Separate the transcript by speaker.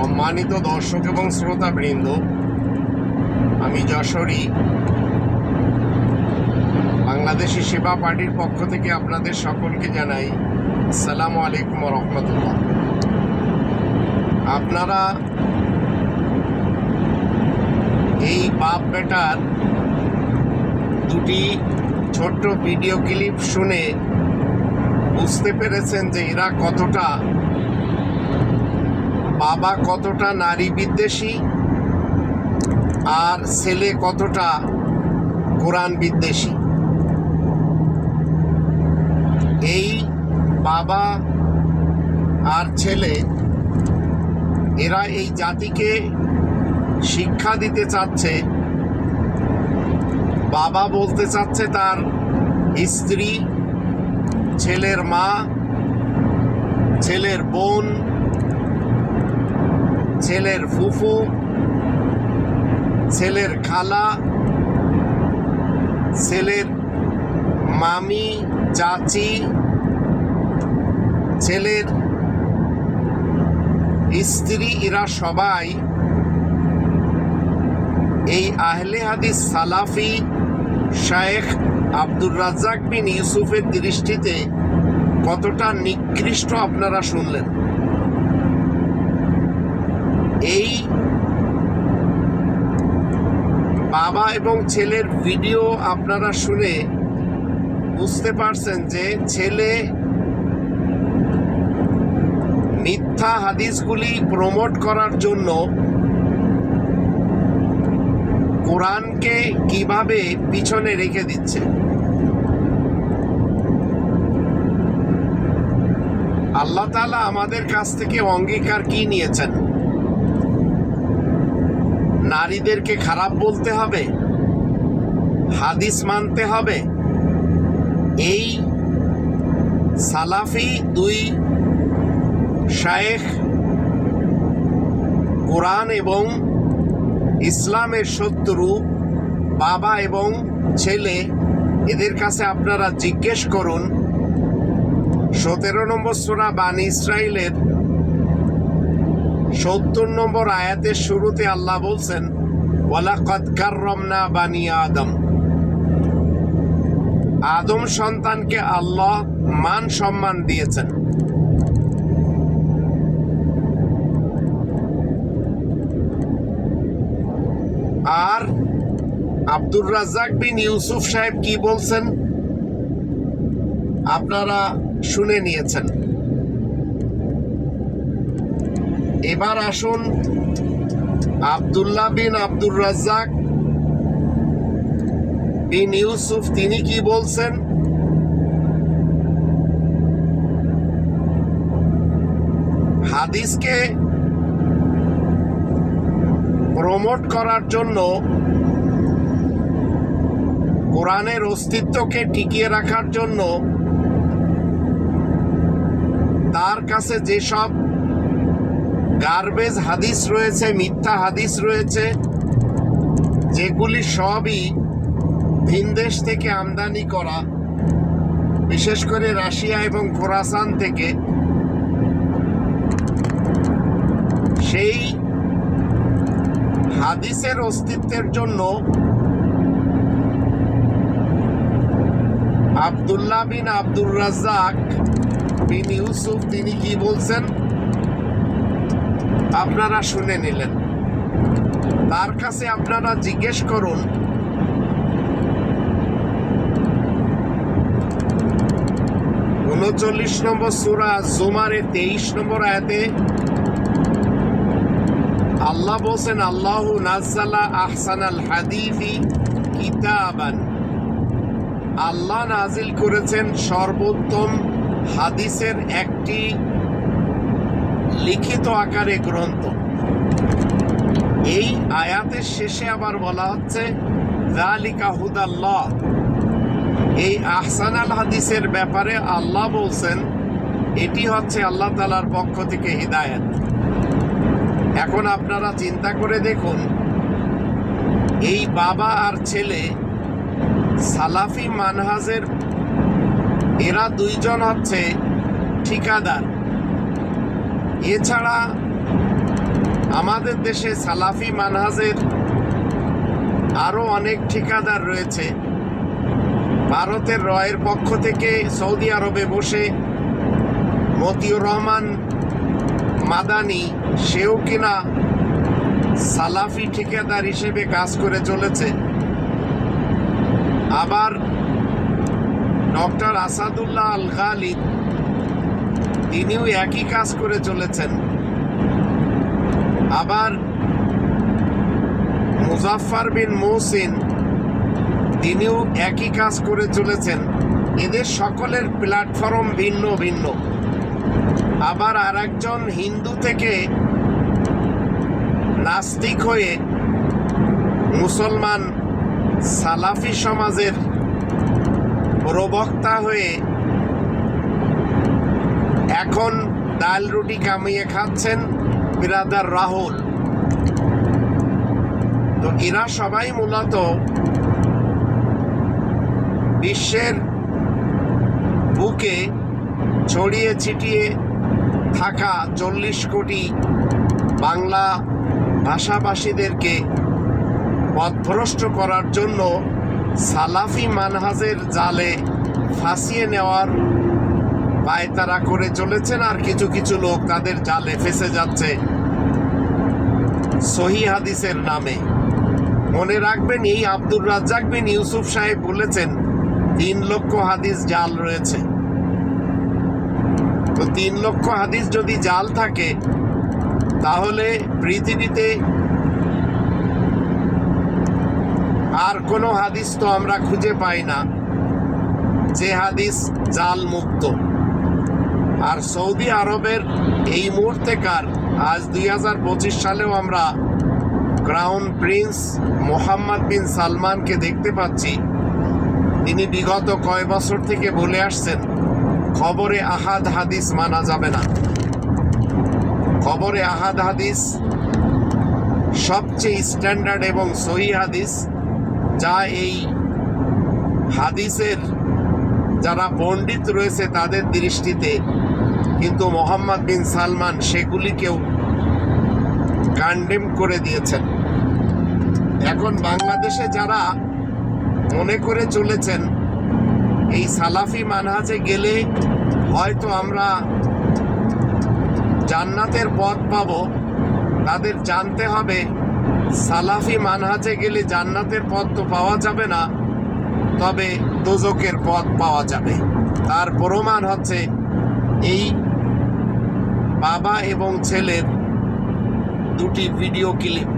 Speaker 1: সম্মানিত দর্শক এবং শ্রোতা বৃন্দ আমি যশোরী। বাংলাদেশি সেবা পার্টির পক্ষ থেকে আপনাদের সকলকে জানাই সালাম আলাইকুম রহমতুল্লাহ। আপনারা এই বাপ বেটার দুটি ছোট্ট ভিডিও ক্লিপ শুনে বুঝতে পেরেছেন যে এরা কতটা বাবা কতটা নারী বিদ্বেষী আর ছেলে কতটা কোরআন বিদ্বেষী? এই বাবা আর ছেলে, এরা এই জাতিকে শিক্ষা দিতে চাচ্ছে, বাবা বলতে চাচ্ছে তার স্ত্রী, ছেলের মা, ছেলের বোন ছেলের ফুফু, ছেলের খালা, ছেলের মামি, চাচি, ছেলের স্ত্রী, এরা সবাই এই আহলে হাদিস সালাফি শায়েখ আব্দুর রাজ্জাক বিন ইউসুফের দৃষ্টিতে কতটা নিকৃষ্ট আপনারা শুনলেন এই বাবা এবং ছেলের ভিডিও আপনারা শুনে বুঝতে পারছেন যে ছেলে মিথ্যা হাদিসগুলি প্রমোট করার জন্য কোরআনকে কীভাবে পিছনে রেখে দিচ্ছে। আল্লাহ তাআলা আমাদের কাছ থেকে অঙ্গীকার কি নিয়েছেন? নারীদেরকে খারাপ বলতে হবে, হাদিস মানতে হবে। এই সালাফি দুই শায়েখ কোরআন এবং ইসলামের শত্রু, বাবা এবং ছেলে, এদের কাছে আপনারা জিজ্ঞেস করুন। সতেরো নম্বর সোনা বানি ইসরায়েলের সত্তর নম্বর আয়াতের শুরুতে আল্লাহ বলছেন বানি আদম। আদম সন্তানকে আল্লাহ মান সম্মান দিয়েছেন। আর আব্দুর রাজ্জাক বিন ইউসুফ সাহেব কি বলছেন? আপনারা শুনে নিয়েছেন। এবার আসুন আবদুল্লাহ বিন আব্দুর রাজ্জাক। বিন ইউসুফ, তিনি কি বলছেন? হাদিসকে প্রমোট করার জন্য কোরআনের অস্তিত্বকে টিকিয়ে রাখার জন্য তার কাছে যেসব গার্বেজ হাদিস রয়েছে, মিথ্যা হাদিস রয়েছে, যেগুলি সবই ভিনদেশ থেকে আমদানি করা। বিশেষ করে রাশিয়া এবং খোরাসান থেকে। সেই হাদিসের অস্তিত্বের জন্য আব্দুল্লাহ বিন আব্দুর রাজ্জাক বিন ইউসুফ, তিনি কি বলছেন? আপনারা শুনে নিলেন। তার কাছে আপনারা জিজ্ঞেস করুন। উনচল্লিশ নম্বর সুরা জুমারে তেইশ নম্বর আয়াতে আল্লাহ বলছেন, আল্লাহ নাজ্জালা আহসান আল হাদিফি কিতাবান। আল্লাহ নাজিল করেছেন সর্বোত্তম হাদিসের একটি লিখিত আকারে গ্রন্থ। এই আয়াতের শেষে আবার বলা হচ্ছে এই আহসান আল হাদিসের ব্যাপারে আল্লাহ বলছেন, এটি হচ্ছে আল্লাহ তালার পক্ষ থেকে হিদায়ত। এখন আপনারা চিন্তা করে দেখুন, এই বাবা আর ছেলে সালাফি মানহাজের, এরা দুইজন হচ্ছে ঠিকাদার। এছাড়া আমাদের দেশে সালাফি মানহাজের আরও অনেক ঠিকাদার রয়েছে। ভারতের রয়ের পক্ষ থেকে সৌদি আরবে বসে মতিউর রহমান মাদানি, সেও কিনা সালাফি ঠিকাদার হিসেবে কাজ করে চলেছে। আবার ডক্টর আসাদুল্লাহ আল খালিদ তিনিও একই কাজ করে চলেছেন। আবার মুজাফফর বিন মৌসিন তিনিও একই কাজ করে চলেছেন। এদের সকলের প্ল্যাটফর্ম ভিন্ন ভিন্ন। আবার আর একজন হিন্দু থেকে নাস্তিক হয়ে মুসলমান সালাফি সমাজের প্রবক্তা হয়ে এখন ডাল রুটি কামিয়ে খাচ্ছেন বিরাদার রাহুল। তো এরা সবাই মূলত বিশ্বের বুকে ছড়িয়ে ছিটিয়ে থাকা চল্লিশ কোটি বাংলা ভাষাভাষীদেরকে পথভ্রষ্ট করার জন্য সালাফি মানহাজের জালে ফাঁসিয়ে নেওয়ার পায়তারা করে চলেছেন আর কিছু কিছু লোক তাদের জালে ফেসে যাচ্ছে। সহি হাদিসের নামে। মনে রাখবেন, এই আব্দুর রাজ্জাক বিন ইউসুফ সাহেব বলেছেন, তিন লক্ষ হাদিস জাল রয়েছে। তো তিন লক্ষ হাদিস যদি জাল থাকে, তাহলে পৃথিবীতে আর কোনো হাদিস তো আমরা খুঁজে পাই না, যে হাদিস জাল মুক্ত আর সৌদি আরবের এই মুহূর্তেকার আজ দুই হাজার পঁচিশ সালেও আমরা ক্রাউন প্রিন্স মোহাম্মদ বিন সালমানকে দেখতে পাচ্ছি। তিনি বিগত কয় বছর থেকে বলে আসছেন, খবরে আহাদ হাদিস মানা যাবে না। খবরে আহাদ হাদিস সবচেয়ে স্ট্যান্ডার্ড এবং সহি হাদিস, যা এই হাদিসের যারা পণ্ডিত রয়েছে তাদের দৃষ্টিতে কিন্তু মোহাম্মদ বিন সালমান সেগুলিকেও কান্ডেম করে দিয়েছেন। এখন বাংলাদেশে যারা মনে করে চলেছেন, এই সালাফি মানহাজে গেলে হয়তো আমরা জান্নাতের পথ পাব, তাদের জানতে হবে, সালাফি মানহাজে গেলে জান্নাতের পথ তো পাওয়া যাবে না, তবে দোজকের পথ পাওয়া যাবে। তার প্রমাণ হচ্ছে এই বাবা এবং ছেলের দুটি ভিডিও ক্লিপ।